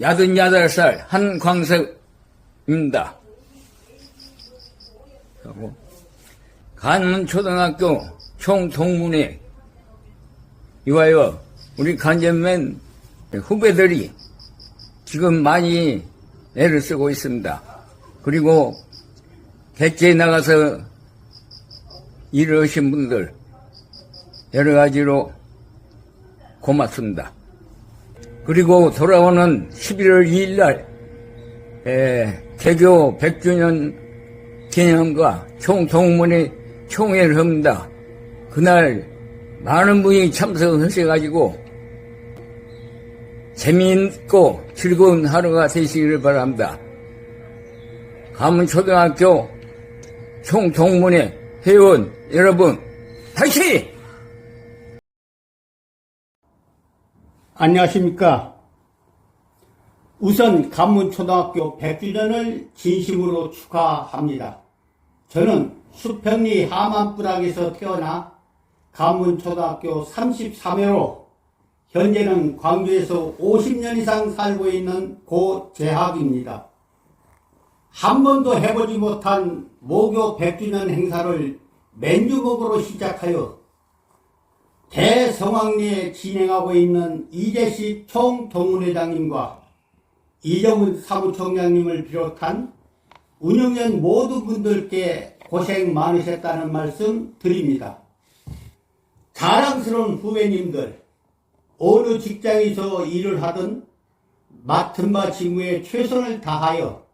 야든여덟 살 한광석입니다. 하고 간문초등학교 총동문회 이와요 우리 간전맨 후배들이 지금 많이 애를 쓰고 있습니다. 그리고 백제에 나가서 일을 하신 분들 여러 가지로 고맙습니다. 그리고 돌아오는 11월 2일 날 에, 개교 100주년 기념과 총동문회 총회를 합니다. 그날 많은 분이 참석하셔가지고 재미있고 즐거운 하루가 되시기를 바랍니다. 가문초등학교 총동문회 회원 여러분 다시 안녕하십니까. 우선 간문초등학교 100주년을 진심으로 축하합니다. 저는 수평리 하만부락에서 태어나 간문초등학교 33회로 현재는 광주에서 50년 이상 살고 있는 고재학입니다. 한 번도 해보지 못한 모교 100주년 행사를 맨주먹으로 시작하여 대성황리에 진행하고 있는 이재식 총동문회장님과 이정훈 사무총장님을 비롯한 운영연 모든 분들께 고생 많으셨다는 말씀 드립니다. 자랑스러운 후배님들, 어느 직장에서 일을 하든 맡은 바 직무에 최선을 다하여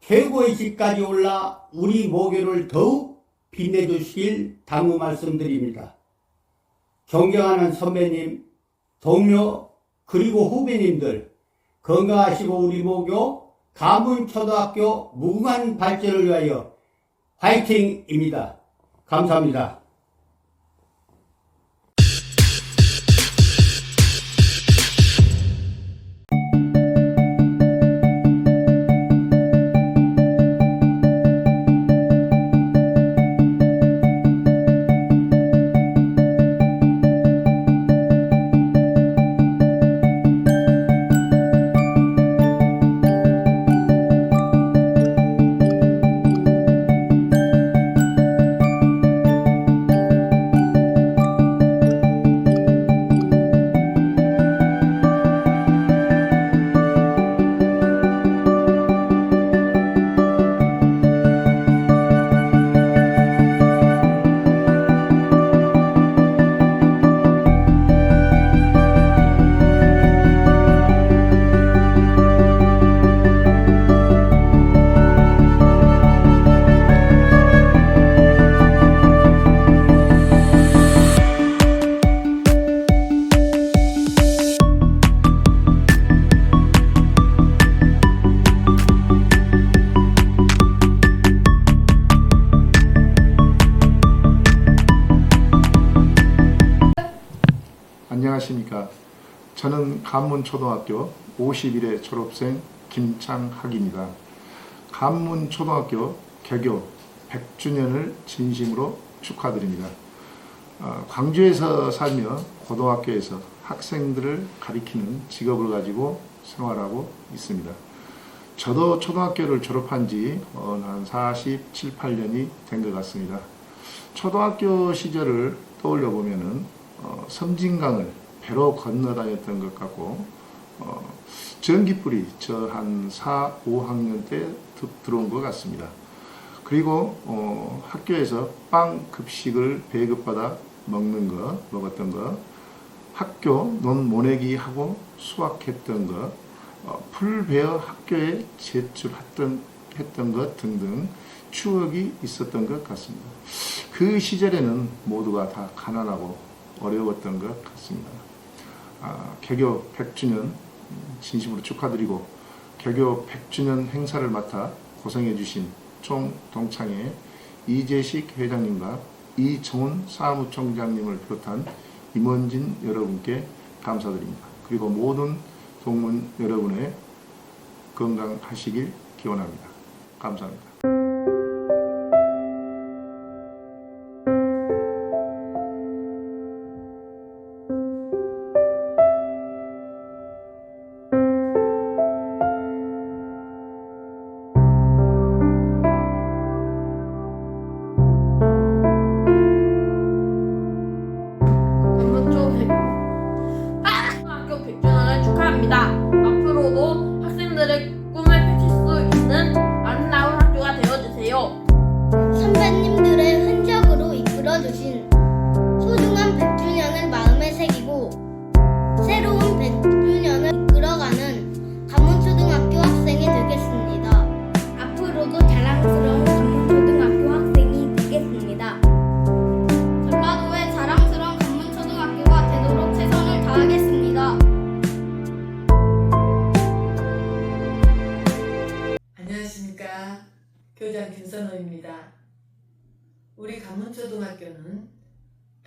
최고의 직까지 올라 우리 모교를 더욱 빛내주시길 당부 말씀드립니다. 존경하는 선배님, 동료, 그리고 후배님들, 건강하시고 우리 모교 가문초등학교 무궁한 발전을 위하여 화이팅입니다. 감사합니다. 저는 간문초등학교 51회 졸업생 김창학입니다. 간문초등학교 개교 100주년을 진심으로 축하드립니다. 어, 광주에서 살며 고등학교에서 학생들을 가리키는 직업을 가지고 생활하고 있습니다. 저도 초등학교를 졸업한 지 어, 한 47, 8년이 된 것 같습니다. 초등학교 시절을 떠올려 보면은 어, 섬진강을 배로 건너 다녔던 것 같고 어, 전기불이 저 한 4, 5학년 때 드- 들어온 것 같습니다. 그리고 어, 학교에서 빵 급식을 배급받아 먹는 거, 먹었던 거, 학교 논 모내기 하고 수학했던 거, 어, 풀 베어 학교에 제출했던 했던 것 등등 추억이 있었던 것 같습니다. 그 시절에는 모두가 다 가난하고 어려웠던 것 같습니다. 아, 개교 100주년 진심으로 축하드리고 개교 100주년 행사를 맡아 고생해 주신 총 동창회 이재식 회장님과 이정훈 사무총장님을 비롯한 임원진 여러분께 감사드립니다. 그리고 모든 동문 여러분의 건강하시길 기원합니다. 감사합니다.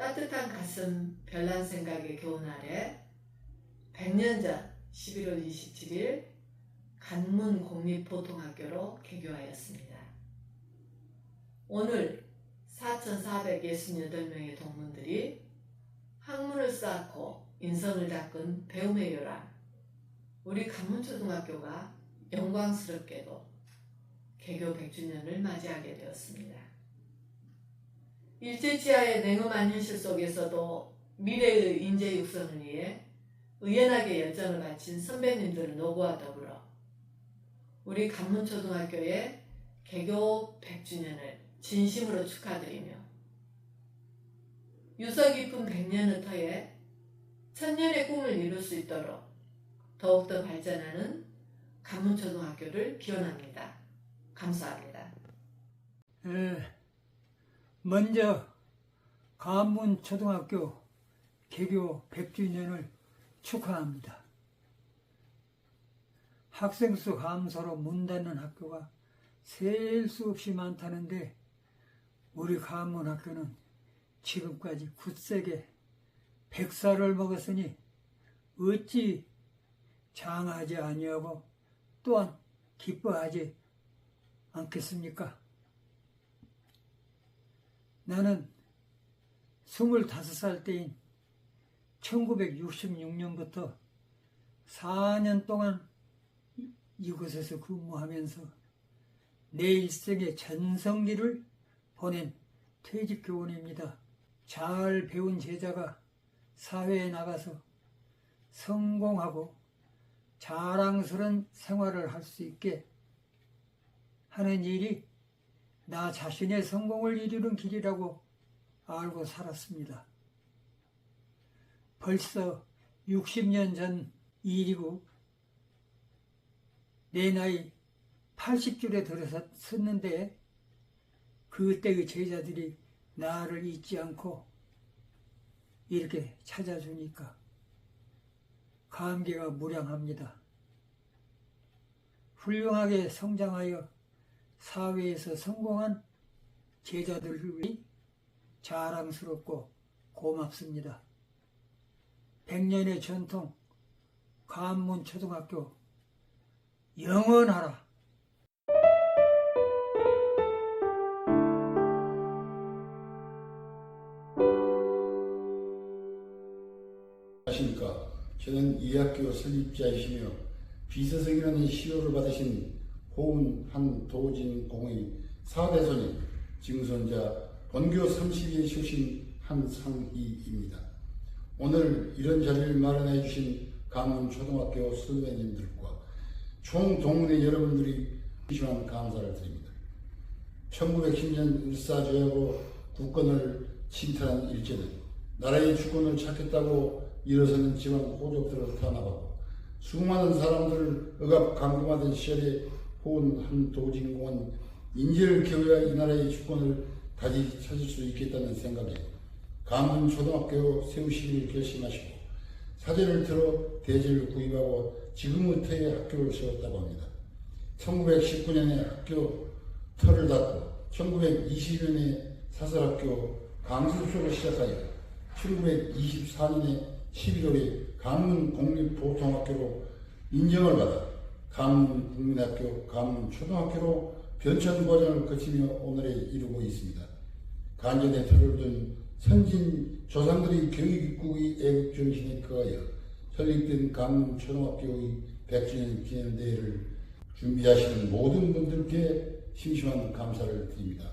따뜻한 가슴 별난 생각의 교훈 아래 100년 전 11월 27일 간문 공립보통학교로 개교하였습니다. 오늘 4,468명의 동문들이 학문을 쌓고 인성을 닦은 배움의 요람 우리 간문초등학교가 영광스럽게도 개교 100주년을 맞이하게 되었습니다. 일제치하의 냉엄한 현실 속에서도 미래의 인재 육성을 위해 의연하게 열정을 바친 선배님들 노고와 더불어 우리 간문초등학교의 개교 100주년을 진심으로 축하드리며 유서 깊은 100년의 터에 천년의 꿈을 이룰 수 있도록 더욱더 발전하는 간문초등학교를 기원합니다. 감사합니다. 예, 먼저 가문초등학교 개교 100주년을 축하합니다. 학생 수 감소로 문 닫는 학교가 셀 수 없이 많다는데 우리 가문학교는 지금까지 굳세게 백살을 먹었으니 어찌 장하지 아니하고 또한 기뻐하지 않겠습니까? 나는 25살 때인 1966년부터 4년 동안 이- 이곳에서 근무하면서 내 일생의 전성기를 보낸 퇴직교원입니다. 잘 배운 제자가 사회에 나가서 성공하고 자랑스러운 생활을 할 수 있게 하는 일이 나 자신의 성공을 이루는 길이라고 알고 살았습니다. 벌써 60년 전 일이고 내 나이 80줄에 들어섰는데 그때의 제자들이 나를 잊지 않고 이렇게 찾아주니까 감개가 무량합니다. 훌륭하게 성장하여 사회에서 성공한 제자들이 자랑스럽고 고맙습니다. 백년의 전통 관문 초등학교 영원하라. 안녕하십니까. 저는 이 학교 설립자이시며 비서성이라는 시호를 받으신 호운 한 도진 공의 4대 손님 증손자 본교 30일修신 한상희입니다. 오늘 이런 자리를 마련해 주신 강원 초등학교 선배님들과 총 동문회 여러분들이 심한 감사를 드립니다. 1910년 일사조약으로 국권을 침탈한 일제는 나라의 주권을 찾겠다고 일어서는 지방 호족들을 탄압하고 수많은 사람들을 억압 강금하던 시절에 호은 한 도진공은 인재를 키워야 이 나라의 주권을 다시 찾을 수 있겠다는 생각에 강원 초등학교 세우시기를 결심하시고 사제를 들어 대지를 구입하고 지금의 터에 학교를 세웠다고 합니다. 1919년에 학교 터를 닫고 1920년에 사설학교 강수소를 시작하여 1924년에 11월에 강문 공립보통학교로 인정을 받아 강문 국민학교, 강문 초등학교로 변천 과정을 거치며 오늘에 이르고 있습니다. 간전의 터를 둔 선진 조상들의 교육입국의 애국 정신에 거하여 설립된 강문 초등학교의 100주년 기념대회를 준비하시는 모든 분들께 심심한 감사를 드립니다.